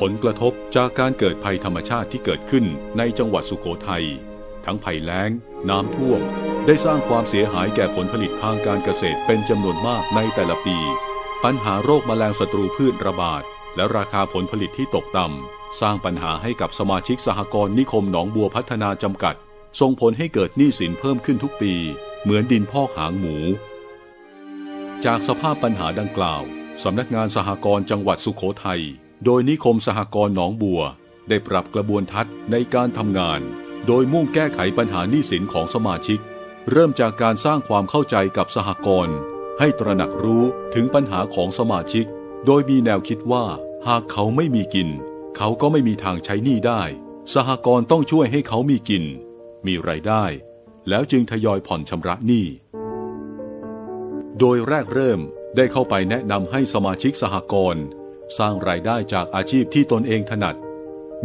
ผลกระทบจากการเกิดภัยธรรมชาติที่เกิดขึ้นในจังหวัดสุโขทัย ทั้งภัยแล้ง น้ำท่วม ได้สร้างความเสียหายแก่ผลผลิตทางการเกษตรเป็นจำนวนมากในแต่ละปี ปัญหาโรคแมลงศัตรูพืชระบาด และราคาผลผลิตที่ตกต่ำ สร้างปัญหาให้กับสมาชิกสหกรณ์นิคมหนองบัวพัฒนาจำกัด ส่งผลให้เกิดหนี้สินเพิ่มขึ้นทุกปี เหมือนดินพอกหางหมู จากสภาพปัญหาดังกล่าวสำนักงานสหกรณ์จังหวัดสุโขทัย โดยนิคมสหกรณ์หนองบัว ได้ปรับกระบวนทัศน์ในการทำงาน โดยมุ่งแก้ไขปัญหาหนี้สินของสมาชิก เริ่มจากการสร้างความเข้าใจกับสหกรณ์ให้ตระหนักรู้ถึงปัญหาของสมาชิก โดยมีแนวคิดว่า หากเขาไม่มีกิน เขาก็ไม่มีทางใช้หนี้ได้ สหกรณ์ต้องช่วยให้เขามีกิน มีไรายได้ แล้วจึงทยอยผ่อนชำระหนี้โดยแรกเริ่มได้เข้าไปแนะนำให้สมาชิกสหกรณ์ สร้างรายได้จากอาชีพที่ตนเองถนัด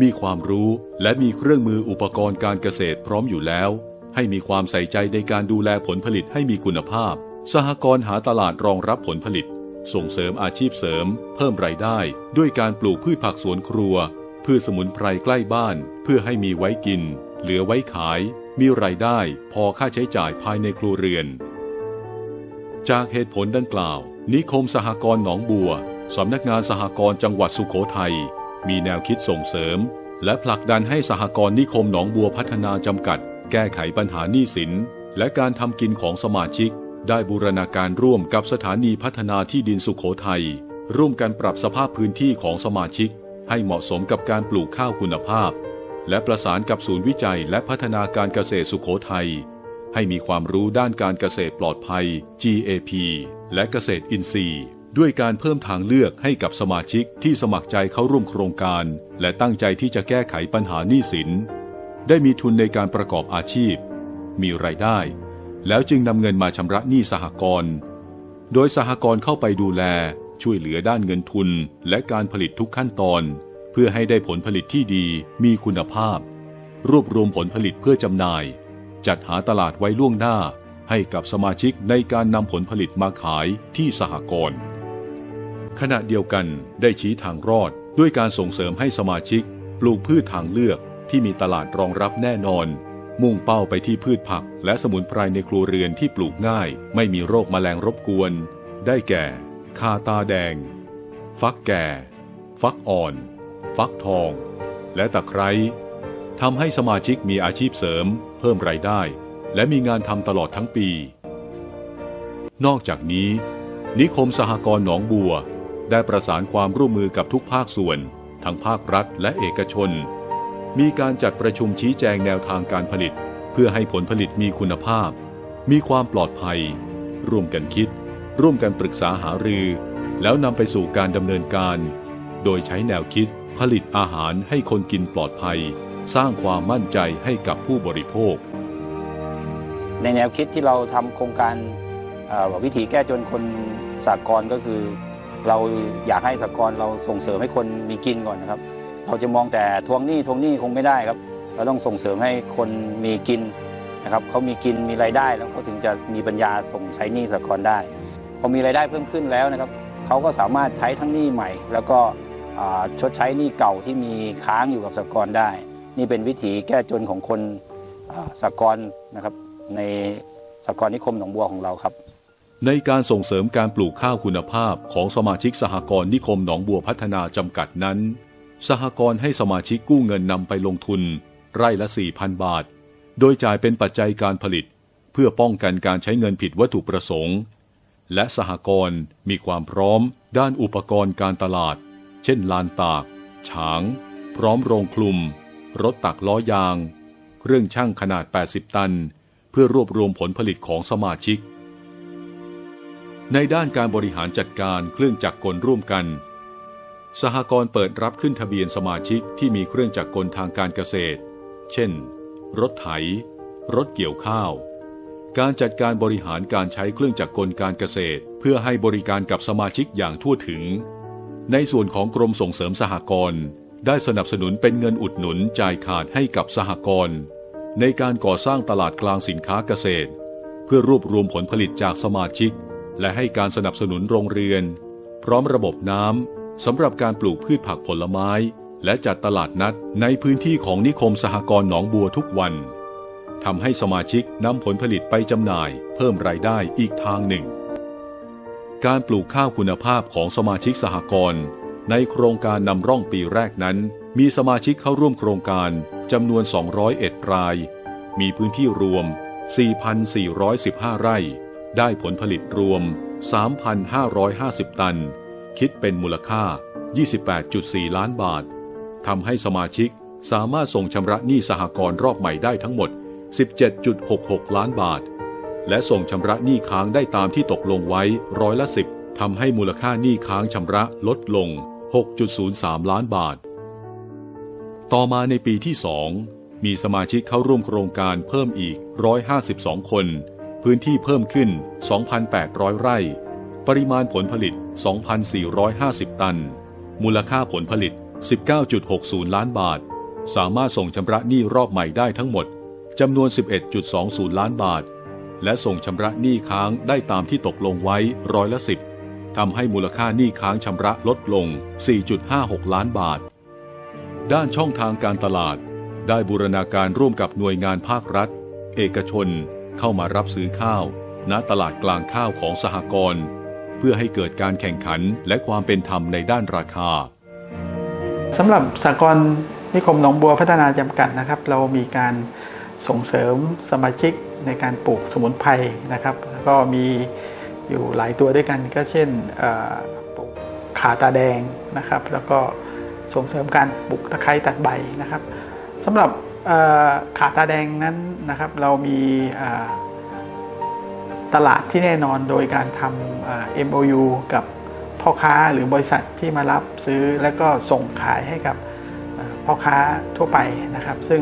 มีความรู้และมีเครื่องมืออุปกรณ์การเกษตรพร้อมอยู่แล้ว ให้มีความใส่ใจในการดูแลผลผลิตให้มีคุณภาพ สหกรณ์หาตลาดรองรับผลผลิต ส่งเสริมอาชีพเสริม เพิ่มรายได้ ด้วยการปลูกพืชผักสวนครัว พืชสมุนไพรใกล้บ้าน เพื่อให้มีไว้กิน เหลือไว้ขาย มีรายได้พอค่าใช้จ่ายภายในครัวเรือน จากเหตุผลดังกล่าว นิคมสหกรณ์หนองบัว สำนักงานสหกรณ์จังหวัดสุโขทัยมีแนวคิดส่งเสริม และผลักดันให้สหกรณ์นิคมหนองบัวพัฒนาจำกัด แก้ไขปัญหาหนี้สิน และการทำกินของสมาชิก ได้บูรณาการร่วมกับสถานีพัฒนาที่ดินสุโขทัยร่วมกันปรับสภาพพื้นที่ของสมาชิก ให้เหมาะสมกับการปลูกข้าวคุณภาพ และประสานกับศูนย์วิจัยและพัฒนาการเกษตรสุโขทัยให้มีความรู้ด้านการเกษตรปลอดภัย GAP และเกษตรอินทรีย์ ด้วยการเพิ่มทางเลือกให้กับสมาชิกที่สมัครใจเข้าร่วมโครงการ และตั้งใจที่จะแก้ไขปัญหาหนี้สิน ได้มีทุนในการประกอบอาชีพ มีรายได้ แล้วจึงนำเงินมาชำระหนี้สหกรณ์โดยสหกรณ์เข้าไปดูแล ช่วยเหลือด้านเงินทุนและการผลิตทุกขั้นตอน เพื่อให้ได้ผลผลิตที่ดีมีคุณภาพ รวบรวมผลผลิตเพื่อจำหน่าย จัดหาตลาดไว้ล่วงหน้า ให้กับสมาชิกในการนำผลผลิตมาขายที่สหกรณ์ ขณะเดียวกันได้ชี้ทางรอดด้วยการส่งเสริมให้สมาชิก ปลูกพืชทางเลือกที่มีตลาดรองรับแน่นอน มุ่งเป้าไปที่พืชผัก และสมุนไพรในครัวเรือนที่ปลูกง่าย ไม่มีโรคแมลงรบกวน ได้แก่ คาตาแดง ฟักแก่ ฟักอ่อน ฟักทอง และตะไคร้ทำให้สมาชิกมีอาชีพเสริม เพิ่มรายได้ และมีงานทำตลอดทั้งปี นอกจากนี้ นิคมสหกรณ์หนองบัว ได้ประสานความร่วมมือกับทุกภาคส่วน ทั้งภาครัฐและเอกชน มีการจัดประชุมชี้แจงแนวทางการผลิต เพื่อให้ผลผลิตมีคุณภาพ มีความปลอดภัย ร่วมกันคิด ร่วมกันปรึกษาหารือ แล้วนำไปสู่การดำเนินการ โดยใช้แนวคิด ผลิตอาหารให้คนกินปลอดภัย สร้างความมั่นใจให้กับผู้บริโภค ในแนวคิดที่เราทำโครงการวิถีแก้จนคนสากลก็คือ เราอยากให้สกลเราส่งเสริมให้คนมีกินก่อนนะครับ เราจะมองแต่ทวงหนี้ทวงหนี้คงไม่ได้ครับ เราต้องส่งเสริมให้คนมีกินนะครับเขามีกินมีรายได้แล้วเขาถึงจะมีปัญญาส่งใช้หนี้สกลได้พอมีรายได้เพิ่มขึ้นแล้วนะครับเขาก็สามารถใช้ทั้งหนี้ใหม่ แล้วก็ชดใช้หนี้เก่าที่มีค้างอยู่กับสกลได้ นี่เป็นวิถีแก้จนของคนสกลนะครับในสกลนิคมหนองบัวของเราครับ ในการส่งเสริมการปลูกข้าวคุณภาพของสมาชิกสหกรณ์นิคมหนองบัวพัฒนาจำกัดนั้น สหกรณ์ให้สมาชิกกู้เงินนำไปลงทุน ไร่ละ 4,000 บาท โดยจ่ายเป็นปัจจัยการผลิต เพื่อป้องกันการใช้เงินผิดวัตถุประสงค์ และสหกรณ์มีความพร้อมด้านอุปกรณ์การตลาด เช่น ลานตาก ฉาง พร้อมโรงคลุม รถตักล้อยาง เครื่องช่างขนาด 80 ตัน เพื่อรวบรวมผลผลิตของสมาชิก ในด้านการบริหารจัดการเครื่องจักรกลร่วมกัน สหกรณ์เปิดรับขึ้นทะเบียนสมาชิกที่มีเครื่องจักรกลทางการเกษตร เช่น รถไถ รถเกี่ยวข้าว การจัดการบริหารการใช้เครื่องจักรกลการเกษตร เพื่อให้บริการกับสมาชิกอย่างทั่วถึง ในส่วนของกรมส่งเสริมสหกรณ์ได้สนับสนุนเป็นเงินอุดหนุนจ่ายขาดให้กับสหกรณ์ในการก่อสร้างตลาดกลางสินค้าเกษตร เพื่อรวบรวมผลผลิตจากสมาชิก และให้การสนับสนุนโรงเรือนพร้อมระบบน้ำสำหรับการปลูกพืชผักผลไม้ และจัดตลาดนัดในพื้นที่ของนิคมสหกรณ์หนองบัวทุกวันทำให้สมาชิกนำผลผลิตไปจำหน่าย เพิ่มรายได้อีกทางหนึ่ง การปลูกข้าวคุณภาพของสมาชิกสหกรณ์ในโครงการนำร่องปีแรกนั้น มีสมาชิกเข้าร่วมโครงการจำนวน 201 ราย มีพื้นที่รวม 4,415 ไร่ ได้ผลผลิตรวม 3,550 ตัน คิดเป็นมูลค่า 28.4 ล้านบาท ทำให้สมาชิกสามารถส่งชำระหนี้สหกรณ์รอบใหม่ได้ทั้งหมด 17.66 ล้านบาท และส่งชำระหนี้ค้างได้ตามที่ตกลงไว้ร้อยละ10ทำให้มูลค่าหนี้ค้างชำระลดลง 6.03 ล้านบาท ต่อมาในปีที่2มีสมาชิกเข้าร่วมโครงการเพิ่มอีก 152 คน พื้นที่เพิ่มขึ้น 2,800 ไร่ ปริมาณผลผลิต 2,450 ตัน มูลค่าผลผลิต 19.60 ล้านบาท สามารถส่งชำระหนี้รอบใหม่ได้ทั้งหมดจำนวน 11.20 ล้านบาท และส่งชำระหนี้ค้างได้ตามที่ตกลงไว้ร้อยละ10ทำให้มูลค่าหนี้ค้างชำระลดลง 4.56 ล้านบาท ด้านช่องทางการตลาด ได้บูรณาการร่วมกับหน่วยงานภาครัฐ เอกชน เข้ามารับซื้อข้าว ณตลาดกลางข้าวของสหกรณ์เพื่อให้เกิดการแข่งขันและความเป็นธรรมในด้านราคาสำหรับสากลนิคมหนองบัวพัฒนาจำกัดนะครับ เรามีการส่งเสริมสมาชิกในการปลูกสมุนไพรนะครับก็มีอยู่หลายตัวด้วยกันก็เช่นปลูกขาตาแดงนะครับ แล้วก็ส่งเสริมการปลูกตะไคร้ตัดใบนะครับสำหรับ ขาตาแดงนั้นนะครับ เรามีตลาดที่แน่นอนโดยการทำ MOU กับพ่อค้าหรือบริษัทที่มารับซื้อแล้วก็ส่งขายให้กับพ่อค้าทั่วไปนะครับ ซึ่ง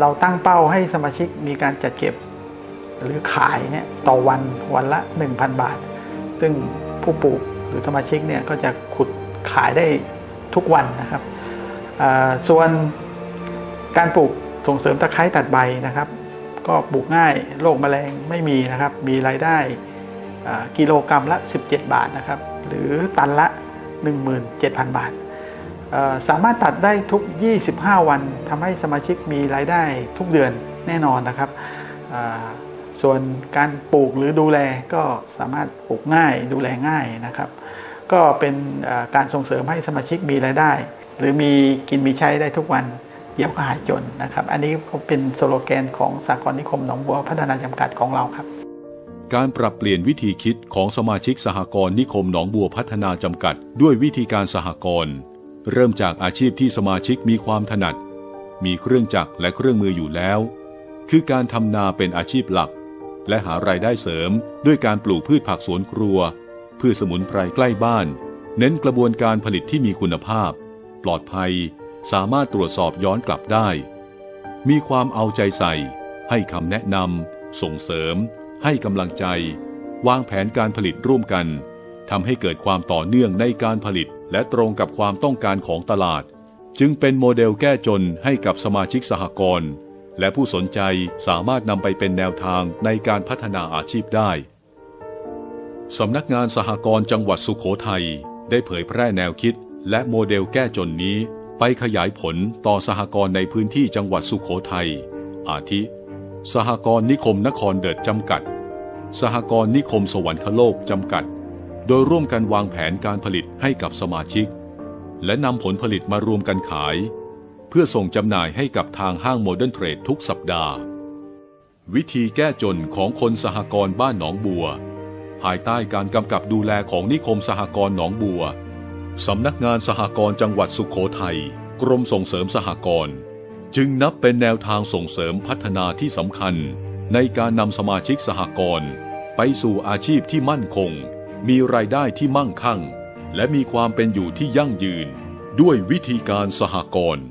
เราตั้งเป้าให้สมาชิกมีการจัดเก็บหรือขายเนี่ยต่อวันวันละ 1,000 บาท ซึ่งผู้ปลูกหรือสมาชิกเนี่ยก็จะขุดขายได้ทุกวันนะครับส่วน การปลูกส่งเสริมตะไคร้ตัดใบนะครับ ก็ปลูกง่ายโรคแมลงไม่มีนะครับ มีรายได้กิโลกรรัมละ 17 บาทนะครับ หรือตันละ 17,000 บาทเอ่อสามารถตัดได้ทุก 25 วันทำให้สมาชิกมีรายได้ทุกเดือนแน่นอนนะครับ ส่วนการปลูกหรือดูแลก็สามารถปลูกง่ายดูแลง่ายนะครับ ก็เป็นการส่งเสริมให้สมาชิกมีรายได้ หรือมีกินมีใช้ได้ทุกวัน เดี๋ยวก็หายจนนะครับ อันนี้ก็เป็นสโลแกนของสากลนิคมหนองบัวพัฒนาจำกัดของเราครับ การปรับเปลี่ยนวิธีคิดของสมาชิกสหกรณ์นิคมหนองบัวพัฒนาจำกัด ด้วยวิธีการสหกรณ์เริ่มจากอาชีพที่สมาชิกมีความถนัด มีเครื่องจักรและเครื่องมืออยู่แล้ว คือการทำนาเป็นอาชีพหลัก และหารายได้เสริมด้วยการปลูกพืชผักสวนครัวพืชสมุนไพรใกล้บ้าน เน้นกระบวนการผลิตที่มีคุณภาพ ปลอดภัย สามารถตรวจสอบย้อนกลับได้ มีความเอาใจใส่ ให้คำแนะนำส่งเสริม ให้กำลังใจ วางแผนการผลิตร่วมกันทำให้เกิดความต่อเนื่องในการผลิต และตรงกับความต้องการของตลาด จึงเป็นโมเดลแก้จนให้กับสมาชิกสหกรณ์และผู้สนใจสามารถนำไปเป็นแนวทางในการพัฒนาอาชีพได้สำนักงานสหกรณ์จังหวัดสุขโขทัยได้เผยแพร่แนวคิดและโมเดลแก้จนนี้ ไปขยายผลต่อสหกรณ์ในพื้นที่จังหวัดสุขโขทัย อาทิ สหกรณ์นิคมนครเดิดจำกัด สหกรณ์นิคมสวรรคโลกจำกัด โดยร่วมกันวางแผนการผลิตให้กับสมาชิก และนำผลผลิตมารวมกันขาย เพื่อส่งจำหน่ายให้กับทางห้างโมเดิร์นเทรดทุกสัปดาห์ วิธีแก้จนของคนสหกรณ์บ้านหนองบัว ภายใต้การกำกับดูแลของนิคมสหกรณ์หนองบัว สำนักงานสหกรณ์จังหวัดสุขโขทัย กรมส่งเสริมสหกรณ์จึงนับเป็นแนวทางส่งเสริมพัฒนาที่สำคัญ ในการนำสมาชิกสหกรณ์ไปสู่อาชีพที่มั่นคง มีรายได้ที่มั่งคั่ง และมีความเป็นอยู่ที่ยั่งยืน ด้วยวิธีการสหกรณ์